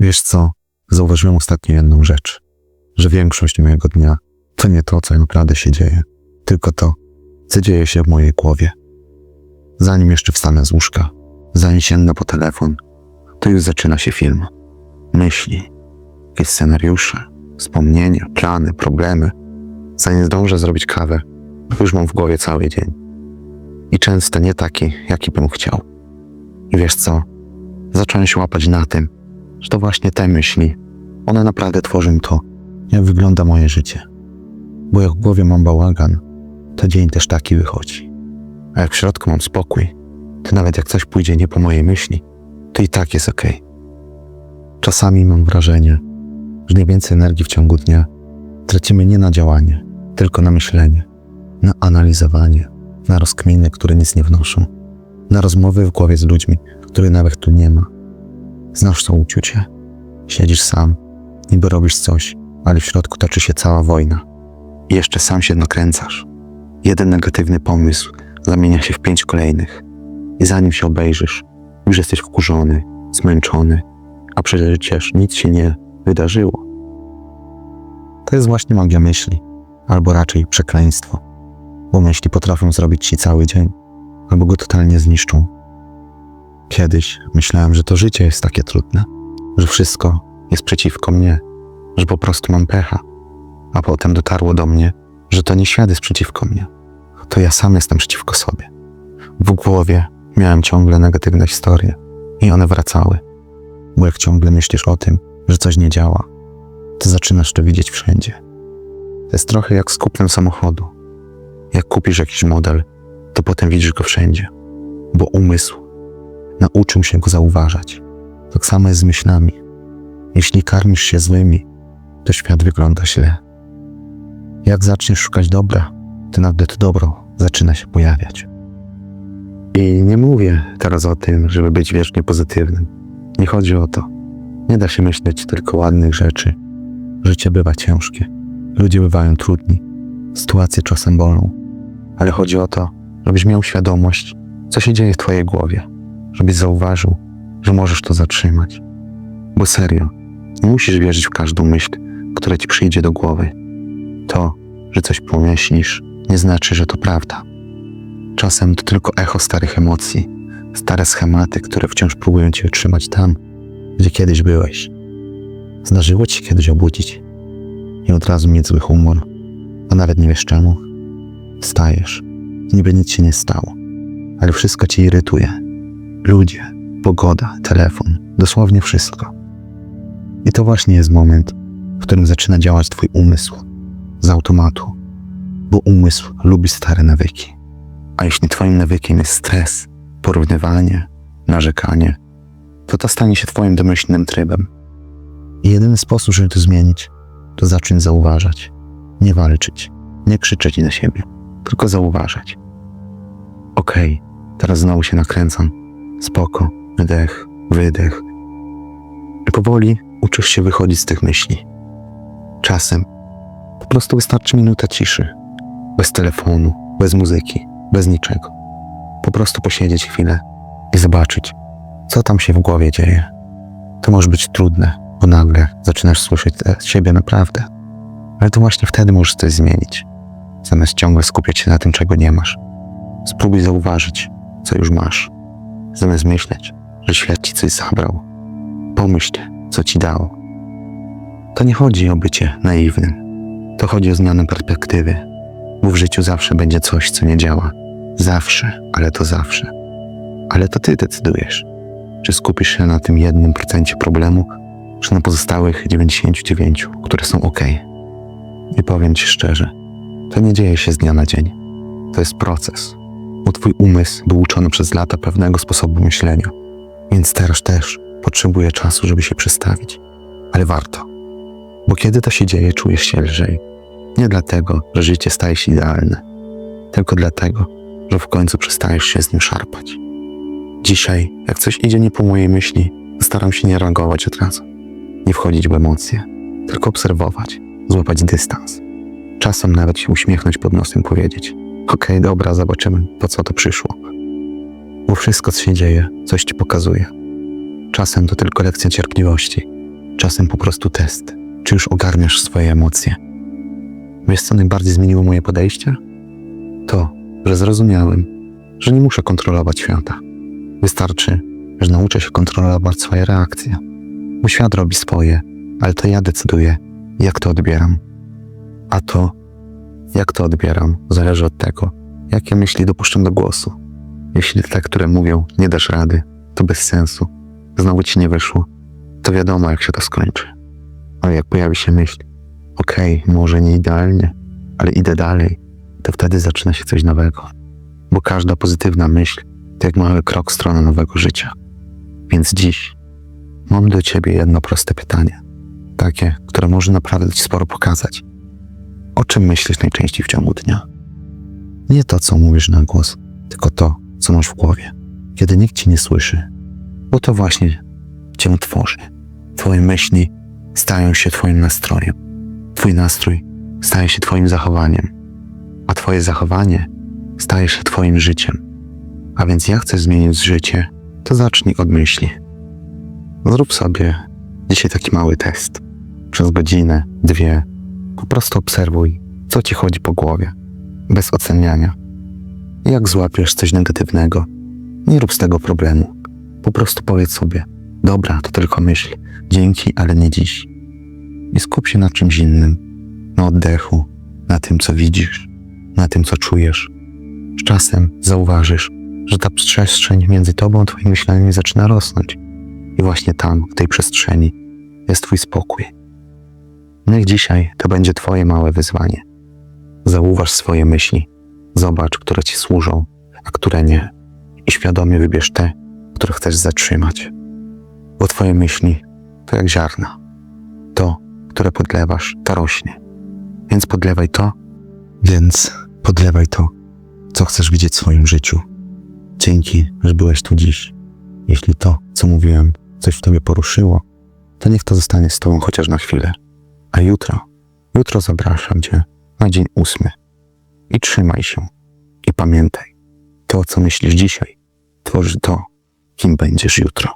Wiesz co? Zauważyłem ostatnio jedną rzecz. Że większość mojego dnia to nie to, co naprawdę się dzieje, tylko to, co dzieje się w mojej głowie. Zanim jeszcze wstanę z łóżka, zanim sięgnę po telefon, to już zaczyna się film. Myśli, jakieś scenariusze, wspomnienia, plany, problemy. Zanim zdążę zrobić kawę, już mam w głowie cały dzień. I często nie taki, jaki bym chciał. I wiesz co? Zacząłem się łapać na tym, że to właśnie te myśli, one naprawdę tworzą to, jak wygląda moje życie. Bo jak w głowie mam bałagan, to dzień też taki wychodzi. A jak w środku mam spokój, to nawet jak coś pójdzie nie po mojej myśli, to i tak jest okej. Czasami mam wrażenie, że najwięcej energii w ciągu dnia tracimy nie na działanie, tylko na myślenie, na analizowanie, na rozkminy, które nic nie wnoszą, na rozmowy w głowie z ludźmi, których nawet tu nie ma. Znasz to uczucie? Siedzisz sam, niby robisz coś, ale w środku toczy się cała wojna. I jeszcze sam się nakręcasz. Jeden negatywny pomysł zamienia się w pięć kolejnych. I zanim się obejrzysz, już jesteś wkurzony, zmęczony, a przecież nic się nie wydarzyło. To jest właśnie magia myśli, albo raczej przekleństwo, bo myśli potrafią zrobić ci cały dzień, albo go totalnie zniszczą. Kiedyś myślałem, że to życie jest takie trudne, że wszystko jest przeciwko mnie, że po prostu mam pecha, a potem dotarło do mnie, że to nie świat jest przeciwko mnie, to ja sam jestem przeciwko sobie. W głowie miałem ciągle negatywne historie i one wracały, bo jak ciągle myślisz o tym, że coś nie działa, to zaczynasz to widzieć wszędzie. To jest trochę jak z kupnem samochodu. Jak kupisz jakiś model, to potem widzisz go wszędzie, bo umysł nauczył się go zauważać. Tak samo jest z myślami. Jeśli karmisz się złymi, to świat wygląda źle. Jak zaczniesz szukać dobra, to nagle to dobro zaczyna się pojawiać. I nie mówię teraz o tym, żeby być wiecznie pozytywnym. Nie chodzi o to. Nie da się myśleć tylko ładnych rzeczy. Życie bywa ciężkie. Ludzie bywają trudni. Sytuacje czasem bolą. Ale chodzi o to, żebyś miał świadomość, co się dzieje w twojej głowie. Żebyś zauważył, że możesz to zatrzymać. Bo serio, nie musisz wierzyć w każdą myśl, która ci przyjdzie do głowy. To, że coś pomyślisz, nie znaczy, że to prawda. Czasem to tylko echo starych emocji, stare schematy, które wciąż próbują cię utrzymać tam, gdzie kiedyś byłeś. Zdarzyło ci kiedyś obudzić i od razu mieć zły humor, a nawet nie wiesz czemu. Wstajesz, niby nic się nie stało, ale wszystko cię irytuje. Ludzie, pogoda, telefon, dosłownie wszystko. I to właśnie jest moment, w którym zaczyna działać twój umysł z automatu, bo umysł lubi stare nawyki. A jeśli twoim nawykiem jest stres, porównywanie, narzekanie, to to stanie się twoim domyślnym trybem. I jedyny sposób, żeby to zmienić, to zacząć zauważać, nie walczyć, nie krzyczeć na siebie, tylko zauważać. Okej, teraz znowu się nakręcam. Spoko, wydech, wydech. I powoli uczysz się wychodzić z tych myśli. Czasem po prostu wystarczy minuta ciszy, bez telefonu, bez muzyki, bez niczego. Po prostu posiedzieć chwilę i zobaczyć, co tam się w głowie dzieje. To może być trudne, bo nagle zaczynasz słyszeć te- siebie naprawdę. Ale to właśnie wtedy możesz coś zmienić, zamiast ciągle skupiać się na tym, czego nie masz. Spróbuj zauważyć, co już masz, zamiast myśleć, że świat ci coś zabrał. Pomyśl, co ci dało. To nie chodzi o bycie naiwnym. To chodzi o zmianę perspektywy, bo w życiu zawsze będzie coś, co nie działa. Zawsze, ale to zawsze. Ale to ty decydujesz, czy skupisz się na tym jednym procencie problemu, czy na pozostałych 99, które są ok. I powiem ci szczerze, to nie dzieje się z dnia na dzień. To jest proces, bo twój umysł był uczony przez lata pewnego sposobu myślenia, więc teraz też potrzebuje czasu, żeby się przestawić. Ale warto, bo kiedy to się dzieje, czujesz się lżej. Nie dlatego, że życie staje się idealne, tylko dlatego, że w końcu przestajesz się z nim szarpać. Dzisiaj, jak coś idzie nie po mojej myśli, staram się nie reagować od razu, nie wchodzić w emocje, tylko obserwować, złapać dystans. Czasem nawet się uśmiechnąć pod nosem, powiedzieć: Okej, dobra, zobaczymy, po co to przyszło. Bo wszystko, co się dzieje, coś ci pokazuje. Czasem to tylko lekcja cierpliwości, czasem po prostu test, czy już ogarniasz swoje emocje. Wiesz, co najbardziej zmieniło moje podejście? To, że zrozumiałem, że nie muszę kontrolować świata. Wystarczy, że nauczę się kontrolować swoje reakcje. Bo świat robi swoje, ale to ja decyduję, jak to odbieram. A to, jak to odbieram, zależy od tego, jakie myśli dopuszczam do głosu. Jeśli te, które mówią, nie dasz rady, to bez sensu, znowu ci nie wyszło, to wiadomo, jak się to skończy. Ale jak pojawi się myśl, okej, może nie idealnie, ale idę dalej, to wtedy zaczyna się coś nowego. Bo każda pozytywna myśl to jak mały krok w stronę nowego życia. Więc dziś mam do ciebie jedno proste pytanie. Takie, które może naprawdę ci sporo pokazać. O czym myślisz najczęściej w ciągu dnia? Nie to, co mówisz na głos, tylko to, co masz w głowie, kiedy nikt ci nie słyszy. Bo to właśnie cię tworzy. Twoje myśli stają się twoim nastrojem. Twój nastrój staje się twoim zachowaniem, a twoje zachowanie staje się twoim życiem. A więc jak chcesz zmienić życie, to zacznij od myśli. Zrób sobie dzisiaj taki mały test. Przez godzinę, dwie, po prostu obserwuj, co ci chodzi po głowie, bez oceniania. Jak złapiesz coś negatywnego, nie rób z tego problemu. Po prostu powiedz sobie, dobra, to tylko myśl, dzięki, ale nie dziś. I skup się na czymś innym, na oddechu, na tym, co widzisz, na tym, co czujesz. Z czasem zauważysz, że ta przestrzeń między tobą a twoimi myślami zaczyna rosnąć. I właśnie tam, w tej przestrzeni, jest twój spokój. Niech dzisiaj to będzie twoje małe wyzwanie. Zauważ swoje myśli, zobacz, które ci służą, a które nie. I świadomie wybierz te, które chcesz zatrzymać. Bo twoje myśli to jak ziarna. To, które podlewasz, to rośnie. Więc podlewaj to, więc podlewaj to, co chcesz widzieć w swoim życiu. Dzięki, że byłeś tu dziś. Jeśli to, co mówiłem, coś w tobie poruszyło, to niech to zostanie z tobą chociaż na chwilę. A jutro, jutro zapraszam cię na dzień ósmy. I trzymaj się. I pamiętaj, to, co myślisz dzisiaj, tworzy to, kim będziesz jutro.